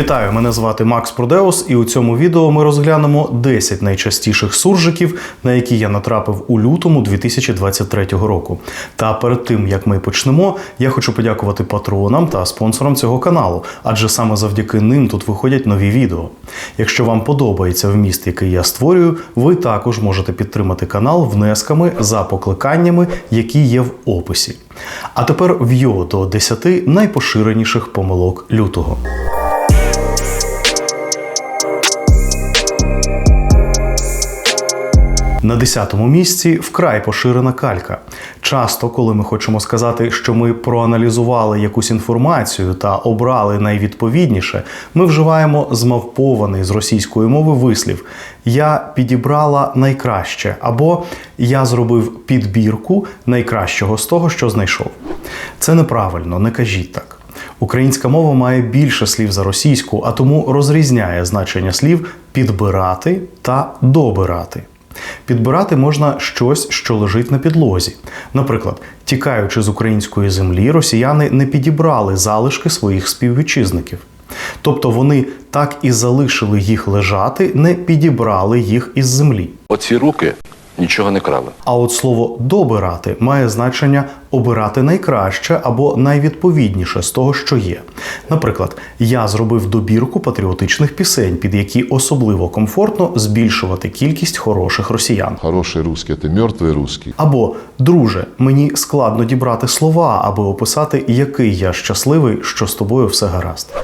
Вітаю, мене звати Макс Продеус, і у цьому відео ми розглянемо 10 найчастіших суржиків, на які я натрапив у лютому 2023 року. Та перед тим як ми почнемо, я хочу подякувати патронам та спонсорам цього каналу, адже саме завдяки ним тут виходять нові відео. Якщо вам подобається вміст, який я створюю, ви також можете підтримати канал внесками за покликаннями, які є в описі. А тепер в'йо до 10 найпоширеніших помилок лютого. На 10-му місці вкрай поширена калька. Часто, коли ми хочемо сказати, що ми проаналізували якусь інформацію та обрали найвідповідніше, ми вживаємо змавпований з російської мови вислів Я підібрала найкраще або Я зробив підбірку найкращого з того, що знайшов. Це неправильно, не кажіть так. Українська мова має більше слів за російську, а тому розрізняє значення слів підбирати та добирати. Підбирати можна щось, що лежить на підлозі. Наприклад, тікаючи з української землі, росіяни не підібрали залишки своїх співвітчизників. Тобто вони так і залишили їх лежати, не підібрали їх із землі. Оці руки нічого не крали. А от слово добирати має значення обирати найкраще або найвідповідніше з того, що є. Наприклад, я зробив добірку патріотичних пісень, під які особливо комфортно збільшувати кількість хороших росіян. Хороший русский – это мертвый русский. Або друже, мені складно дібрати слова, аби описати, який я щасливий, що з тобою все гаразд.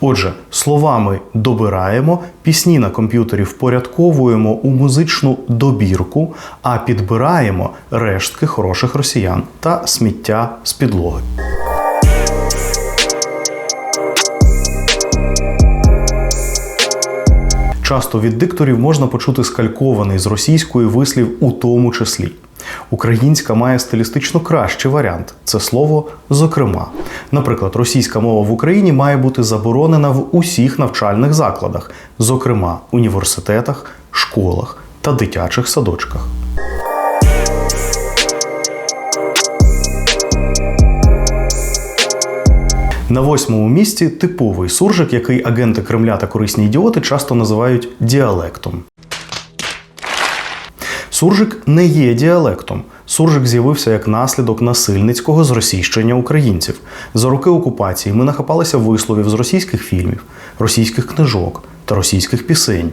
Отже, словами добираємо, пісні на комп'ютері впорядковуємо у музичну добірку, а підбираємо рештки хороших росіян та сміття з підлоги. Часто від дикторів можна почути скалькований з російської вислів у тому числі. Українська має стилістично кращий варіант це слово зокрема. Наприклад, російська мова в Україні має бути заборонена в усіх навчальних закладах, зокрема університетах, школах та дитячих садочках. На восьмому місці типовий суржик, який агенти Кремля та корисні ідіоти часто називають діалектом. Суржик не є діалектом. Суржик з'явився як наслідок насильницького зросійщення українців. За роки окупації ми нахапалися висловів з російських фільмів, російських книжок та російських пісень.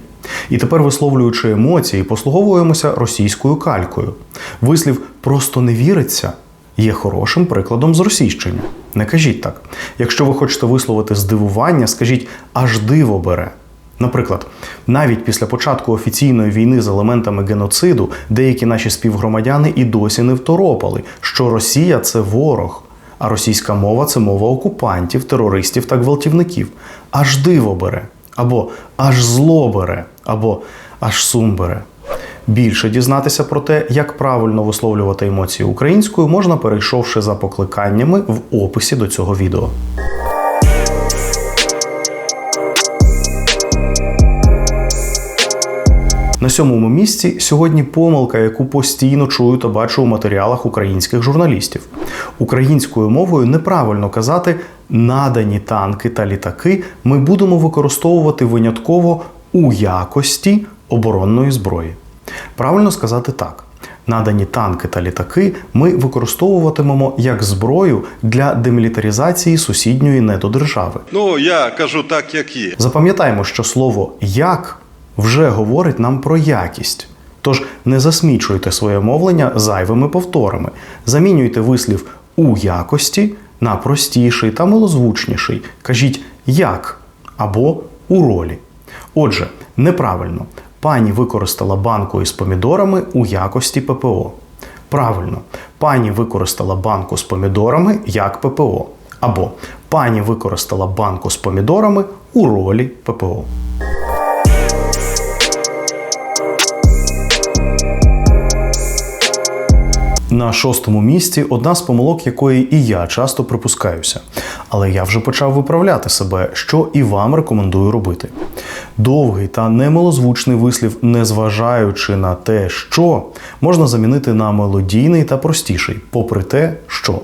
І тепер, висловлюючи емоції, послуговуємося російською калькою. Вислів просто не віриться є хорошим прикладом зросійщення. Не кажіть так. Якщо ви хочете висловити здивування, скажіть аж диво бере. Наприклад, навіть після початку офіційної війни з елементами геноциду деякі наші співгромадяни і досі не второпали, що Росія це ворог, а російська мова це мова окупантів, терористів та гвалтівників. Аж диво бере, або аж зло бере, або аж сум бере. Більше дізнатися про те, як правильно висловлювати емоції українською, можна перейшовши за покликаннями в описі до цього відео. На сьомому місці сьогодні помилка, яку постійно чую та бачу у матеріалах українських журналістів. Українською мовою неправильно казати надані танки та літаки ми будемо використовувати винятково у якості оборонної зброї. Правильно сказати так. Надані танки та літаки ми використовуватимемо як зброю для демілітаризації сусідньої недодержави. Ну, я кажу так, як є. Запам'ятаємо, що слово як вже говорить нам про якість. Тож не засмічуйте своє мовлення зайвими повторами. Замінюйте вислів у якості на простіший та милозвучніший. Кажіть як або у ролі. Отже, неправильно. Пані використала банку із помідорами у якості ППО. Правильно, пані використала банку з помідорами як ППО. Або пані використала банку з помідорами у ролі ППО. На шостому місці одна з помилок, якої і я часто припускаюся. Але я вже почав виправляти себе, що і вам рекомендую робити. Довгий та немилозвучний вислів, незважаючи на те, що можна замінити на мелодійний та простіший, попри те, що.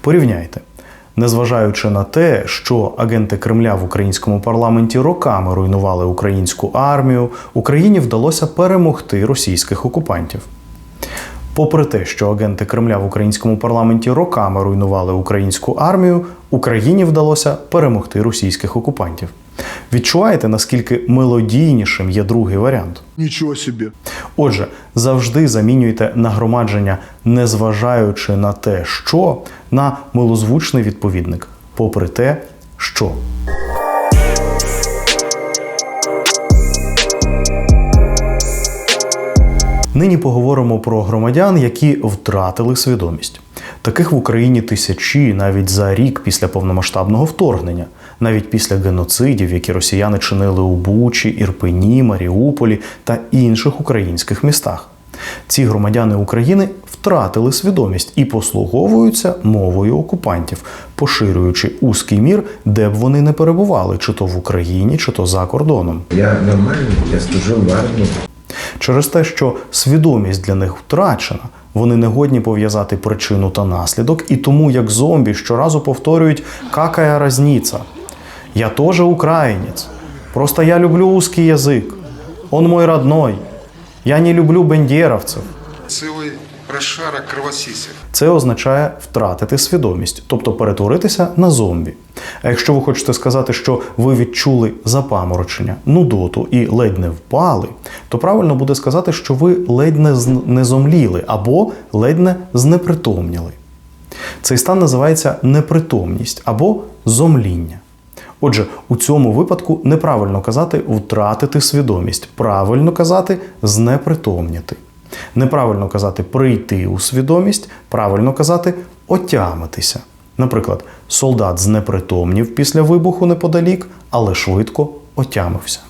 Порівняйте. Незважаючи на те, що агенти Кремля в українському парламенті роками руйнували українську армію, Україні вдалося перемогти російських окупантів. Попри те, що агенти Кремля в українському парламенті роками руйнували українську армію, Україні вдалося перемогти російських окупантів. Відчуваєте, наскільки мелодійнішим є другий варіант? Ничего себе. Отже, завжди замінюйте нагромадження, незважаючи на те, що на милозвучний відповідник, попри те, що. Нині поговоримо про громадян, які втратили свідомість. Таких в Україні тисячі навіть за рік після повномасштабного вторгнення, навіть після геноцидів, які росіяни чинили у Бучі, Ірпені, Маріуполі та інших українських містах. Ці громадяни України втратили свідомість і послуговуються мовою окупантів, поширюючи узкий мір, де б вони не перебували, чи то в Україні, чи то за кордоном. Я нормальный, я служил в армии. Через те, що свідомість для них втрачена, вони не годні пов'язати причину та наслідок, і тому, як зомбі, щоразу повторюють «какая разниця». Я теж українець. Просто я люблю узкий язик. Он мой родной. Я не люблю бендєровців. Целый прошарок кровосисев. Це означає втратити свідомість, тобто перетворитися на зомбі. А якщо ви хочете сказати, що ви відчули запаморочення, нудоту і ледь не впали, то правильно буде сказати, що ви ледь не, не зомліли або ледь не знепритомніли. Цей стан називається непритомність або зомління. Отже, у цьому випадку неправильно казати втратити свідомість, правильно казати знепритомніти. Неправильно казати прийти у свідомість, правильно казати отямитися. Наприклад, солдат знепритомнів після вибуху неподалік, але швидко отямився.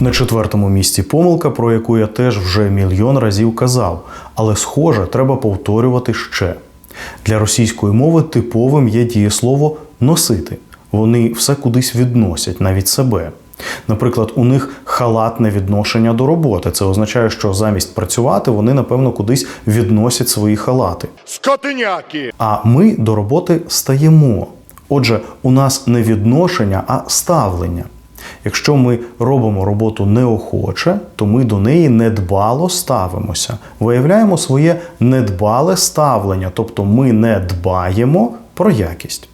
На четвертому місці помилка, про яку я теж вже мільйон разів казав, але схоже, треба повторювати ще. Для російської мови типовим є дієслово носити. Вони все кудись відносять, навіть себе. Наприклад, у них халатне відношення до роботи. Це означає, що замість працювати вони, напевно, кудись відносять свої халати. Скотыняки! А ми до роботи стаємо. Отже, у нас не відношення, а ставлення. Якщо ми робимо роботу неохоче, то ми до неї недбало ставимося, виявляємо своє недбале ставлення, тобто ми не дбаємо про якість.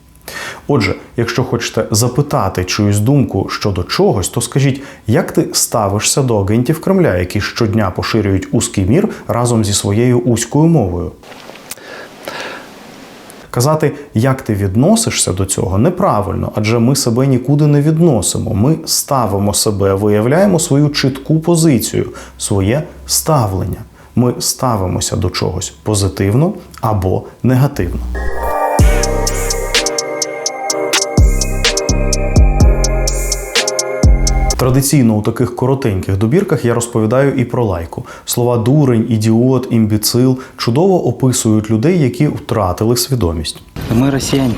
Отже, якщо хочете запитати чиюсь думку щодо чогось, то скажіть, як ти ставишся до агентів Кремля, які щодня поширюють узкий мір разом зі своєю узькою мовою? Казати, як ти відносишся до цього, неправильно, адже ми себе нікуди не відносимо. Ми ставимо себе, виявляємо свою чітку позицію, своє ставлення. Ми ставимося до чогось позитивно або негативно. Традиційно у таких коротеньких добірках я розповідаю і про лайку. Слова дурень, ідіот, імбіцил чудово описують людей, які втратили свідомість. Мы россияне.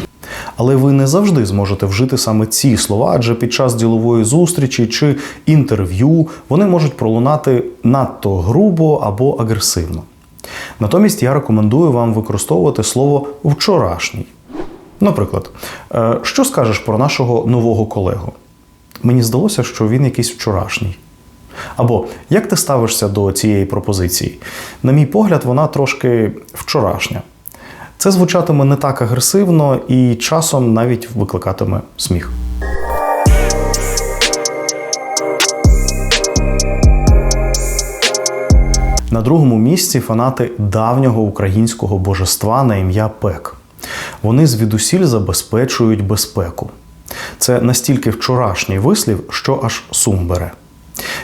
Але ви не завжди зможете вжити саме ці слова, адже під час ділової зустрічі чи інтерв'ю вони можуть пролунати надто грубо або агресивно. Натомість я рекомендую вам використовувати слово вчорашній. Наприклад, «Е, що скажеш про нашого нового колегу? Мені здалося, що він якийсь вчорашній. Або як ти ставишся до цієї пропозиції? На мій погляд, вона трошки вчорашня. Це звучатиме не так агресивно і часом навіть викликатиме сміх. На другому місці фанати давнього українського божества на ім'я Пек. Вони звідусіль забезпечують безпеку. Це настільки вчорашній вислів, що аж сум бере.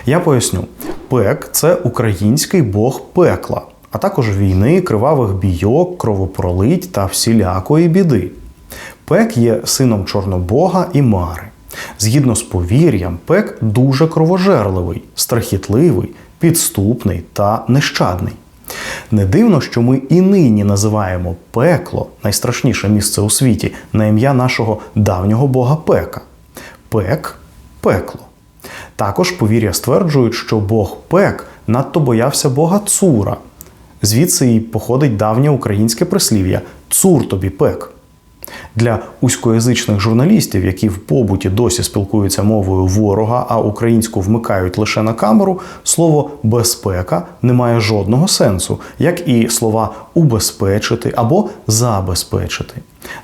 Я поясню: пек це український бог пекла, а також війни, кривавих бійок, кровопролить та всілякої біди. Пек є сином Чорнобога і Мари. Згідно з повір'ям, пек дуже кровожерливий, страхітливий, підступний та нещадний. Не дивно, що ми і нині називаємо пекло найстрашніше місце у світі на ім'я нашого давнього бога Пека. Пек пекло. Також повір'я стверджують, що Бог Пек надто боявся Бога Цура, Звідси і походить давнє українське прислів'я цур тобі пек. Для узькоязичних журналістів, які в побуті досі спілкуються мовою ворога, а українську вмикають лише на камеру, слово безпека не має жодного сенсу, як і слова убезпечити або забезпечити.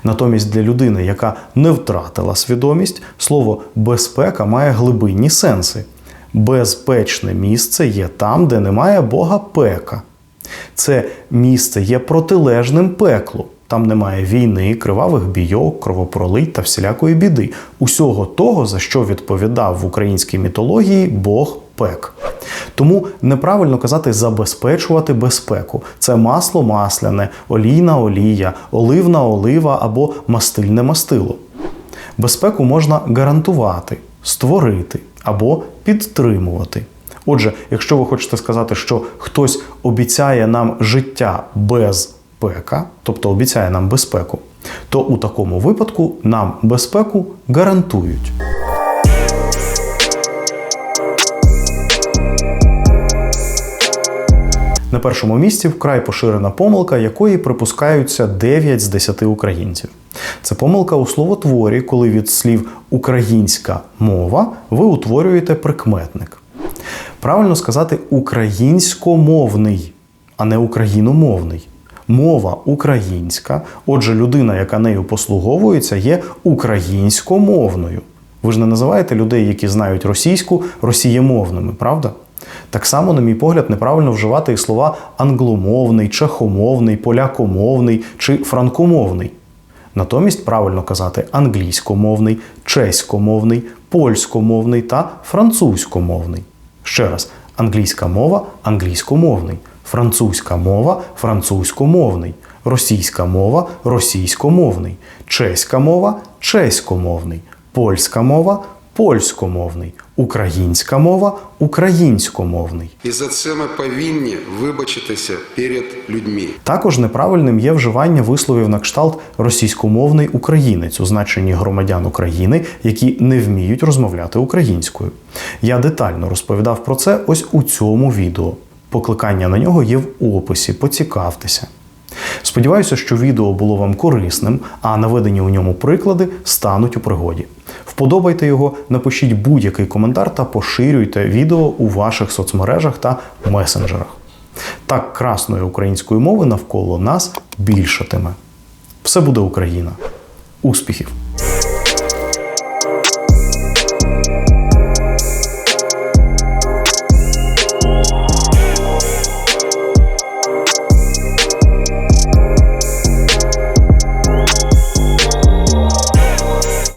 Натомість для людини, яка не втратила свідомість, слово безпека має глибинні сенси. Безпечне місце є там, де немає Бога пека. Це місце є протилежним пеклу. Там немає війни, кривавих бійок, кровопролить та всілякої біди. Усього того, за що відповідав в українській мітології Бог пек. Тому неправильно казати забезпечувати безпеку. Це масло масляне, олійна олія, оливна олива або мастильне мастило. Безпеку можна гарантувати, створити або підтримувати. Отже, якщо ви хочете сказати, що хтось обіцяє нам життя без пека, тобто обіцяє нам безпеку, то у такому випадку нам безпеку гарантують. На першому місці вкрай поширена помилка, якої припускаються 9 з 10 українців. Це помилка у словотворі, коли від слів українська мова ви утворюєте прикметник. Правильно сказати українськомовний, а не україномовний. Мова українська, отже, людина, яка нею послуговується, є українськомовною. Ви ж не називаєте людей, які знають російську, росіємовними, правда? Так само, на мій погляд, неправильно вживати і слова англомовний, чехомовний, полякомовний чи франкомовний. Натомість правильно казати англійськомовний, чеськомовний, польськомовний та французькомовний. Ще раз, англійська мова англійськомовний, французька мова французькомовний, російська мова російськомовний, чеська мова чеськомовний, польська мова польськомовний, українська мова українськомовний. І за це ми повинні вибачитися перед людьми. Також неправильним є вживання висловів на кшталт російськомовний українець у значенні громадян України, які не вміють розмовляти українською. Я детально розповідав про це ось у цьому відео. Покликання на нього є в описі. Поцікавтеся. Сподіваюся, що відео було вам корисним, а наведені у ньому приклади стануть у пригоді. Вподобайте його, напишіть будь-який коментар та поширюйте відео у ваших соцмережах та месенджерах. Так красної української мови навколо нас більшатиме. Все буде Україна. Успіхів!